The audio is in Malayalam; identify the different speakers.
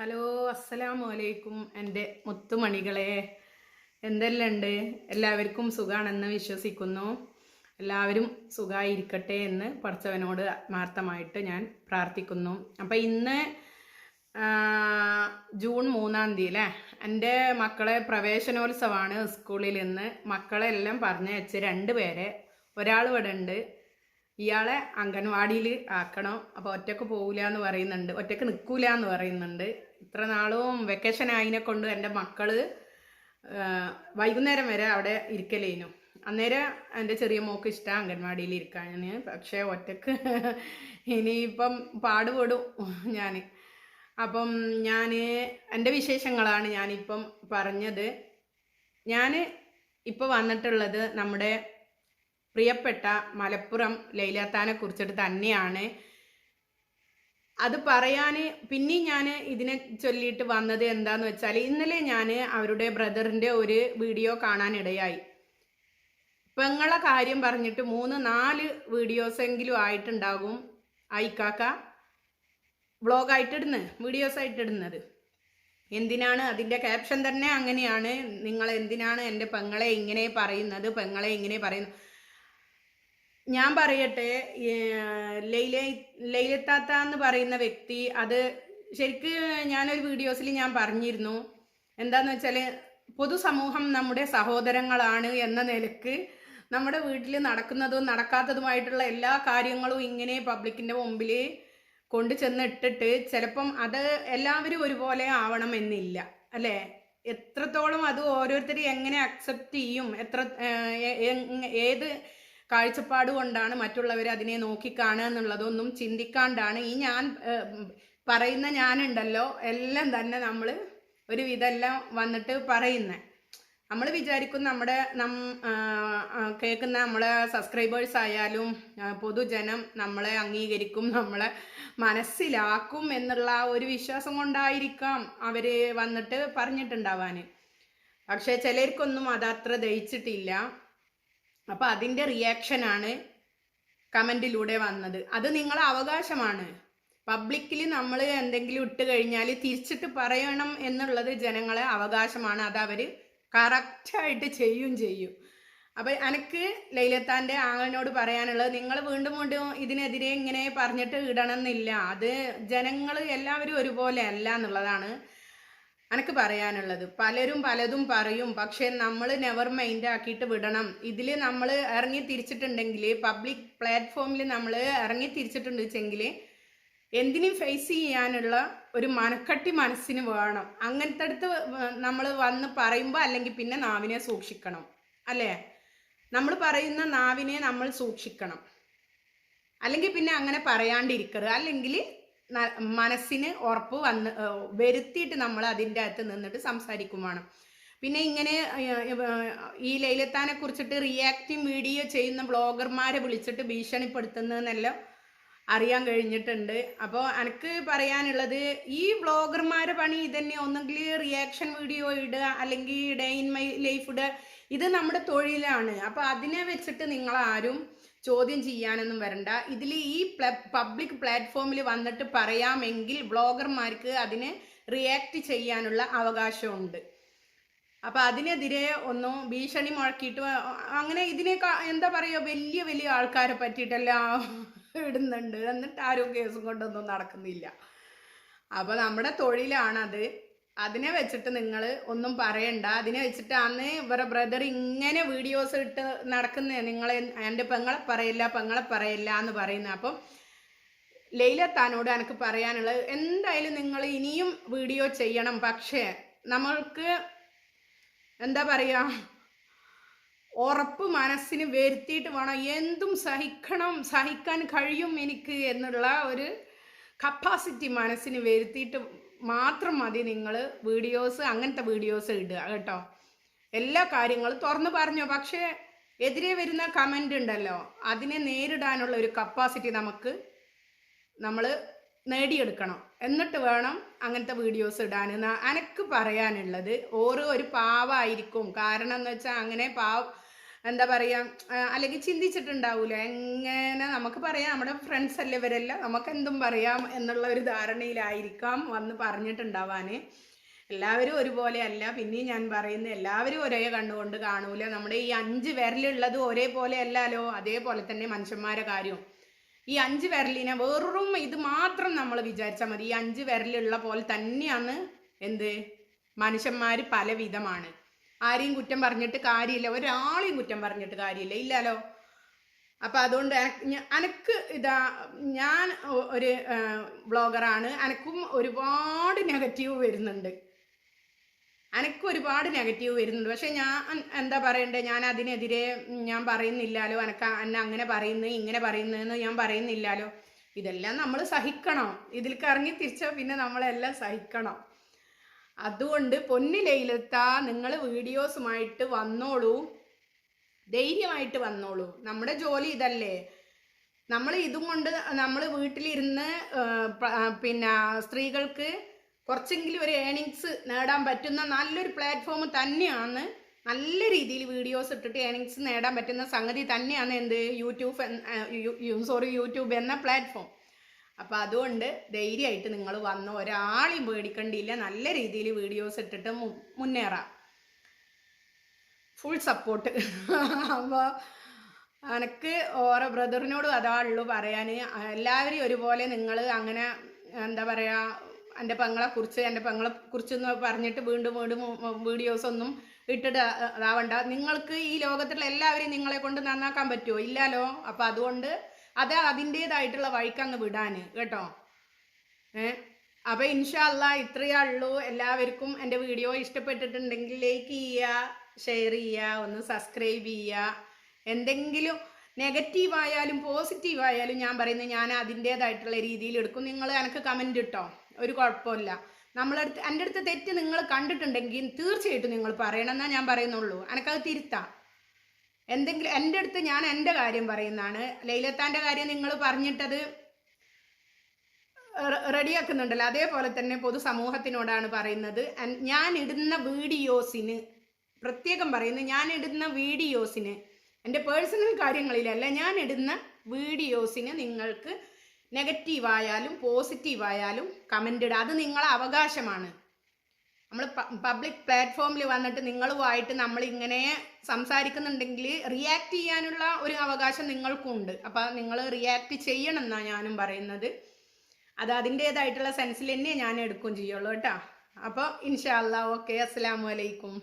Speaker 1: ഹലോ അസ്സലാമു അലൈക്കും എന്റെ മുത്തുമണികളെ എന്തെല്ലാം ഉണ്ട് എല്ലാവർക്കും സുഖാണെന്ന് വിശ്വസിക്കുന്നു. എല്ലാവരും സുഖമായിരിക്കട്ടെ എന്ന് പഠിച്ചവനോട് ആത്മാർത്ഥമായിട്ട് ഞാൻ പ്രാർത്ഥിക്കുന്നു. അപ്പം ഇന്ന് ജൂൺ മൂന്നാം തീയതി അല്ലേ? എന്റെ മക്കളെ പ്രവേശനോത്സവമാണ് സ്കൂളിൽ ഇന്ന്. മക്കളെല്ലാം പറഞ്ഞയച്ച് രണ്ട് പേരെ ഒരാൾ ഇവിടെ ഉണ്ട്. ഇയാളെ അംഗൻവാടിയിൽ ആക്കണം. അപ്പോൾ ഒറ്റയ്ക്ക് പോകില്ല എന്ന് പറയുന്നുണ്ട്. ഒറ്റയ്ക്ക് നിൽക്കൂല എന്ന് പറയുന്നുണ്ട്. ഇത്ര നാളും വെക്കേഷൻ ആയതിനെ കൊണ്ട് എന്റെ മക്കൾ വൈകുന്നേരം വരെ അവിടെ ഇരിക്കലേനു. അന്നേരം എന്റെ ചെറിയ മോക്ക് ഇഷ്ടമാണ് അംഗൻവാടിയിൽ ഇരിക്കാൻ പക്ഷേ ഒറ്റയ്ക്ക് ഇനിയിപ്പം പാടുപെടും ഞാൻ അപ്പം ഞാൻ എന്റെ വിശേഷങ്ങളാണ് ഞാനിപ്പം പറഞ്ഞത്. ഞാൻ ഇപ്പോൾ വന്നിട്ടുള്ളത് നമ്മുടെ പ്രിയപ്പെട്ട മലപ്പുറം ലൈലാത്താനെ കുറിച്ചിട്ട് തന്നെയാണ്. അത് പറയാൻ പിന്നെയും ഞാൻ ഇതിനെ ചൊല്ലിയിട്ട് വന്നത് എന്താന്ന് വെച്ചാൽ ഇന്നലെ ഞാൻ അവരുടെ ബ്രദറിന്റെ ഒരു വീഡിയോ കാണാനിടയായി. പെങ്ങളെ കാര്യം പറഞ്ഞിട്ട് മൂന്ന് നാല് വീഡിയോസെങ്കിലും ആയിട്ടുണ്ടാകും ഇടുന്നത് വീഡിയോസ് ആയിട്ട് ഇടുന്നത് എന്തിനാണ്? അതിന്റെ ക്യാപ്ഷൻ തന്നെ അങ്ങനെയാണ്. നിങ്ങൾ എന്തിനാണ് എന്റെ പെങ്ങളെ ഇങ്ങനെ പറയുന്നത്? പെങ്ങളെ ഇങ്ങനെ പറയുന്നത്? ഞാൻ പറയട്ടെ ലൈല ലൈലത്താത്ത എന്ന് പറയുന്ന വ്യക്തി അത് ശരിക്ക് ഞാനൊരു വീഡിയോസിൽ ഞാൻ പറഞ്ഞിരുന്നു. എന്താന്ന് വെച്ചാൽ പൊതുസമൂഹം നമ്മുടെ സഹോദരങ്ങളാണ് എന്ന നിലയ്ക്ക് നമ്മുടെ വീട്ടിൽ നടക്കുന്നതും നടക്കാത്തതുമായിട്ടുള്ള എല്ലാ കാര്യങ്ങളും ഇങ്ങനെ പബ്ലിക്കിന്റെ മുമ്പിൽ കൊണ്ടു ചെന്നിട്ടിട്ട് ചിലപ്പം അത് എല്ലാവരും ഒരുപോലെ ആവണമെന്നില്ല അല്ലേ? എത്രത്തോളം അത് ഓരോരുത്തർ എങ്ങനെ അക്സെപ്റ്റ് ചെയ്യും? എത്ര ഏത് കാഴ്ചപ്പാട് കൊണ്ടാണ് മറ്റുള്ളവർ അതിനെ നോക്കിക്കാണുക എന്നുള്ളതൊന്നും ചിന്തിക്കാണ്ടാണ്. ഈ ഞാൻ പറയുന്ന ഞാനുണ്ടല്ലോ എല്ലാം തന്നെ നമ്മൾ ഒരു വിധമെല്ലാം വന്നിട്ട് പറയുന്നത് നമ്മൾ വിചാരിക്കും നമ്മുടെ നം കേൾക്കുന്ന നമ്മളെ സബ്സ്ക്രൈബേഴ്സ് ആയാലും പൊതുജനം നമ്മളെ അംഗീകരിക്കും നമ്മളെ മനസ്സിലാക്കും എന്നുള്ള ഒരു വിശ്വാസം കൊണ്ടായിരിക്കാം അവർ വന്നിട്ട് പറഞ്ഞിട്ടുണ്ടാവാൻ പക്ഷേ ചിലർക്കൊന്നും അതത്ര ദഹിച്ചിട്ടില്ല. അപ്പം റിയാക്ഷൻ ആണ് കമന്റിലൂടെ വന്നത്. അത് നിങ്ങളെ അവകാശമാണ്. പബ്ലിക്കിൽ നമ്മൾ എന്തെങ്കിലും ഇട്ട് കഴിഞ്ഞാൽ തിരിച്ചിട്ട് പറയണം എന്നുള്ളത് ജനങ്ങളെ അവകാശമാണ്. അത് അവർ കറക്റ്റായിട്ട് ചെയ്യും ചെയ്യും. അപ്പം എനിക്ക് ലൈലത്താന്റെ ആങ്ങളിനോട് പറയാനുള്ളത് നിങ്ങൾ വീണ്ടും വീണ്ടും ഇതിനെതിരെ ഇങ്ങനെ പറഞ്ഞിട്ട് ഇടണമെന്നില്ല. അത് ജനങ്ങൾ എല്ലാവരും ഒരുപോലെ അല്ല എന്നുള്ളതാണ്. എനിക്ക് പറയാനുള്ളത്. പലരും പലതും പറയും. പക്ഷെ നമ്മൾ നെവർ മൈൻഡ് ആക്കിയിട്ട് വിടണം. ഇതിൽ നമ്മൾ ഇറങ്ങി തിരിച്ചിട്ടുണ്ടെങ്കിൽ പബ്ലിക് പ്ലാറ്റ്ഫോമിൽ നമ്മൾ ഇറങ്ങി തിരിച്ചിട്ടുണ്ട് വെച്ചെങ്കിൽ എന്തിനും ഫേസ് ചെയ്യാനുള്ള ഒരു മനക്കട്ടി മനസ്സിന് വേണം. അങ്ങനത്തെ അടുത്ത് നമ്മൾ വന്ന് പറയുമ്പോൾ അല്ലെങ്കിൽ പിന്നെ നാവിനെ സൂക്ഷിക്കണം. അല്ലേ? നമ്മൾ പറയുന്ന നാവിനെ നമ്മൾ സൂക്ഷിക്കണം. അല്ലെങ്കിൽ പിന്നെ അങ്ങനെ പറയാണ്ടിരിക്കരുത്. അല്ലെങ്കിൽ മനസ്സിന് ഉറപ്പ് വന്ന് വരുത്തിയിട്ട് നമ്മൾ അതിന്റെ അകത്ത് നിന്നിട്ട് സംസാരിക്കും പിന്നെ ഇങ്ങനെ ഈ ലൈലത്താനെ കുറിച്ചിട്ട് റിയാക്റ്റിംഗ് വീഡിയോ ചെയ്യുന്ന ബ്ലോഗർമാരെ വിളിച്ചിട്ട് ഭീഷണിപ്പെടുത്തുന്നതെന്നെല്ലാം അറിയാൻ കഴിഞ്ഞിട്ടുണ്ട്. അപ്പോൾ എനിക്ക് പറയാനുള്ളത് ഈ ബ്ലോഗർമാരെ പണി ഇതന്നെ ഒന്നെങ്കിൽ റിയാക്ഷൻ വീഡിയോ ഇടുക അല്ലെങ്കിൽ ഡേ ഇൻ മൈ ലൈഫ് ഇടുക ഇത് നമ്മുടെ തൊഴിലാണ്. അപ്പോൾ അതിനെ വെച്ചിട്ട് നിങ്ങൾ ആരും ചോദ്യം ചെയ്യാനൊന്നും വരണ്ട. ഇതിൽ ഈ പബ്ലിക് പ്ലാറ്റ്ഫോമിൽ വന്നിട്ട് പറയാമെങ്കിൽ ബ്ലോഗർമാർക്ക് അതിന് റിയാക്ട് ചെയ്യാനുള്ള അവകാശമുണ്ട്. അപ്പം അതിനെതിരെ ഒന്നും ഭീഷണി മുഴക്കിയിട്ട് അങ്ങനെ ഇതിനെ എന്താ പറയുക വലിയ വലിയ ആൾക്കാരെ പറ്റിയിട്ടെല്ലാം ഇടുന്നുണ്ട്. എന്നിട്ട് ആരും കേസും കൊണ്ടൊന്നും നടക്കുന്നില്ല. അപ്പോൾ നമ്മുടെ തൊഴിലാണത് അതിനെ വെച്ചിട്ട് നിങ്ങൾ ഒന്നും പറയണ്ട. അതിനെ വെച്ചിട്ട് അന്ന് ഇവരെ ബ്രദർ ഇങ്ങനെ വീഡിയോസ് ഇട്ട് നടക്കുന്ന. നിങ്ങളെ എന്റെ പെങ്ങളെ പറയില്ല പെങ്ങളെ പറയില്ല എന്ന് പറയുന്നത് അപ്പം ലൈല താനോട് എനിക്ക് പറയാനുള്ളത് എന്തായാലും നിങ്ങൾ ഇനിയും വീഡിയോ ചെയ്യണം. പക്ഷേ നമ്മൾക്ക് എന്താ പറയുക ഉറപ്പ് മനസ്സിന് വരുത്തിയിട്ട് വേണം. എന്തും സഹിക്കണം സഹിക്കാൻ കഴിയും എനിക്ക് എന്നുള്ള ഒരു കപ്പാസിറ്റി മനസ്സിന് വരുത്തിയിട്ട് മാത്രം മതി നിങ്ങൾ വീഡിയോസ് അങ്ങനത്തെ വീഡിയോസ് ഇടുക കേട്ടോ. എല്ലാ കാര്യങ്ങളും തുറന്നു പറഞ്ഞോ. പക്ഷേ എതിരെ വരുന്ന കമന്റ് ഉണ്ടല്ലോ അതിനെ നേരിടാനുള്ള ഒരു കപ്പാസിറ്റി നമുക്ക് നമ്മൾ നേടിയെടുക്കണം. എന്നിട്ട് വേണം അങ്ങനത്തെ വീഡിയോസ് ഇടാൻ. എനിക്ക് പറയാനുള്ളത് ഓരോ ഒരു പാവമായിരിക്കും കാരണം എന്ന് വെച്ചാൽ അങ്ങനെ പാവ എന്താ പറയുക അല്ലെങ്കിൽ ചിന്തിച്ചിട്ടുണ്ടാവില്ല എങ്ങനെ നമുക്ക് പറയാം നമ്മുടെ ഫ്രണ്ട്സ് അല്ലേ ഇവരെല്ലാം? നമുക്ക് എന്തും പറയാം എന്നുള്ള ഒരു ധാരണയിലായിരിക്കാം വന്ന് പറഞ്ഞിട്ടുണ്ടാവാൻ എല്ലാവരും ഒരുപോലെ അല്ല പിന്നെയും ഞാൻ പറയുന്നത് എല്ലാവരും ഒരേ കണ്ണുകൊണ്ട് കാണൂല. നമ്മുടെ ഈ അഞ്ച് വിരലുള്ളത് ഒരേപോലെ അല്ലല്ലോ അതേപോലെ തന്നെ മനുഷ്യന്മാരെ കാര്യവും ഈ അഞ്ച് വിരലിനെ വെറും ഇത് മാത്രം നമ്മൾ വിചാരിച്ചാൽ മതി. ഈ അഞ്ച് വിരലുള്ള പോലെ തന്നെയാണ് എന്ത്? മനുഷ്യന്മാർ പല വിധമാണ് ആരെയും കുറ്റം പറഞ്ഞിട്ട് കാര്യമില്ല. ഒരാളെയും കുറ്റം പറഞ്ഞിട്ട് കാര്യമില്ല. ഇല്ലല്ലോ അപ്പൊ അതുകൊണ്ട് എനക്ക് അനക്ക് ഇതാ ഞാൻ ഒരു ബ്ലോഗറാണ് അനക്കും ഒരുപാട് നെഗറ്റീവ് വരുന്നുണ്ട്. അനക്ക് ഒരുപാട് നെഗറ്റീവ് വരുന്നുണ്ട്. പക്ഷെ ഞാൻ എന്താ പറയണ്ടേ? ഞാൻ അതിനെതിരെ ഞാൻ പറയുന്നില്ലാലോ? അനക്ക് എന്നെ അങ്ങനെ പറയുന്നു ഇങ്ങനെ പറയുന്നതെന്ന് ഞാൻ പറയുന്നില്ലാലോ? ഇതെല്ലാം നമ്മൾ സഹിക്കണം. ഇതിൽ കറങ്ങി തിരിച്ചാൽ പിന്നെ നമ്മളെല്ലാം സഹിക്കണം. അതുകൊണ്ട് പൊന്നിലയിലെത്ത നിങ്ങൾ വീഡിയോസുമായിട്ട് വന്നോളൂ. ധൈര്യമായിട്ട് വന്നോളൂ. നമ്മുടെ ജോലി ഇതല്ലേ. നമ്മൾ ഇതും കൊണ്ട് നമ്മൾ വീട്ടിലിരുന്ന് പിന്നെ സ്ത്രീകൾക്ക് കുറച്ചെങ്കിലും ഒരു ഏണിങ്സ് നേടാൻ പറ്റുന്ന നല്ലൊരു പ്ലാറ്റ്ഫോം തന്നെയാണ്. നല്ല രീതിയിൽ വീഡിയോസ് ഇട്ടിട്ട് ഏണിങ്സ് നേടാൻ പറ്റുന്ന സംഗതി തന്നെയാണ് എന്ത്? യൂട്യൂബ് സോറി യൂട്യൂബ് എന്ന പ്ലാറ്റ്ഫോം അപ്പം അതുകൊണ്ട് ധൈര്യമായിട്ട് നിങ്ങൾ വന്ന് ഒരാളെയും പേടിക്കണ്ടില്ല. നല്ല രീതിയിൽ വീഡിയോസ് ഇട്ടിട്ട് മുന്നേറാം. ഫുൾ സപ്പോർട്ട് അപ്പോൾ എനക്ക് ഓരോ ബ്രദറിനോടും അതാ ഉള്ളൂ പറയാൻ എല്ലാവരെയും ഒരുപോലെ നിങ്ങൾ അങ്ങനെ എന്താ പറയുക എന്റെ പെങ്ങളെ കുറിച്ച് എന്റെ പെങ്ങളെ കുറിച്ച് എന്ന് പറഞ്ഞിട്ട് വീണ്ടും വീണ്ടും വീഡിയോസ് ഒന്നും ഇട്ടിട്ട് അതാവണ്ട. നിങ്ങൾക്ക് ഈ ലോകത്തുള്ള എല്ലാവരെയും നിങ്ങളെ കൊണ്ട് നന്നാക്കാൻ പറ്റുമോ ഇല്ലല്ലോ. അപ്പോൾ അതുകൊണ്ട് അത് അതിന്റേതായിട്ടുള്ള വഴിക്ക് അങ്ങ് വിടാന് കേട്ടോ? ഏ? അപ്പൊ ഇൻഷാല്ല ഇത്രയേ ഉള്ളൂ. എല്ലാവർക്കും എന്റെ വീഡിയോ ഇഷ്ടപ്പെട്ടിട്ടുണ്ടെങ്കിൽ ലൈക്ക് ചെയ്യുക ഷെയർ ചെയ്യുക ഒന്ന് സബ്സ്ക്രൈബ് ചെയ്യുക. എന്തെങ്കിലും നെഗറ്റീവ് ആയാലും പോസിറ്റീവ് ആയാലും ഞാൻ പറയുന്നത് ഞാൻ അതിന്റേതായിട്ടുള്ള രീതിയിൽ എടുക്കും. നിങ്ങൾ എനിക്ക് കമന്റ് ഇട്ടോ? ഒരു കുഴപ്പമില്ല. നമ്മളടുത്ത് എന്റെ അടുത്ത് തെറ്റ് നിങ്ങൾ കണ്ടിട്ടുണ്ടെങ്കിൽ തീർച്ചയായിട്ടും നിങ്ങൾ പറയണമെന്നാണ് ഞാൻ പറയുന്നുള്ളൂ. എനിക്കത് തിരുത്താം. എന്തെങ്കിലും എന്റെ അടുത്ത് ഞാൻ എന്റെ കാര്യം പറയുന്നതാണ്. ലൈലത്താന്റെ കാര്യം നിങ്ങൾ പറഞ്ഞിട്ടത് റെഡിയാക്കുന്നുണ്ടല്ലോ. അതേപോലെ തന്നെ പൊതുസമൂഹത്തിനോടാണ് പറയുന്നത്. ഞാൻ ഇടുന്ന വീഡിയോസിന് പ്രത്യേകം പറയുന്നത് ഞാൻ ഇടുന്ന വീഡിയോസിന് എന്റെ പേഴ്സണൽ കാര്യങ്ങളിലല്ല ഞാൻ ഇടുന്ന വീഡിയോസിന് നിങ്ങൾക്ക് നെഗറ്റീവായാലും പോസിറ്റീവായാലും കമന്റ് ഇടുക. അത് നിങ്ങളെ അവകാശമാണ്. നമ്മൾ പബ്ലിക് പ്ലാറ്റ്ഫോമിൽ വന്നിട്ട് നിങ്ങളുമായിട്ട് നമ്മൾ ഇങ്ങനെ സംസാരിക്കുന്നുണ്ടെങ്കിൽ റിയാക്ട് ചെയ്യാനുള്ള ഒരു അവകാശം നിങ്ങൾക്കുണ്ട്. അപ്പം നിങ്ങൾ റിയാക്ട് ചെയ്യണം എന്നാണ് ഞാനും പറയുന്നത്. അത് അതിന്റേതായിട്ടുള്ള സെൻസിൽ തന്നെ ഞാൻ എടുക്കുകയും ചെയ്യുള്ളൂ കേട്ടോ. അപ്പോൾ ഇൻഷാ ഓക്കെ. അസ്സാം വലൈക്കും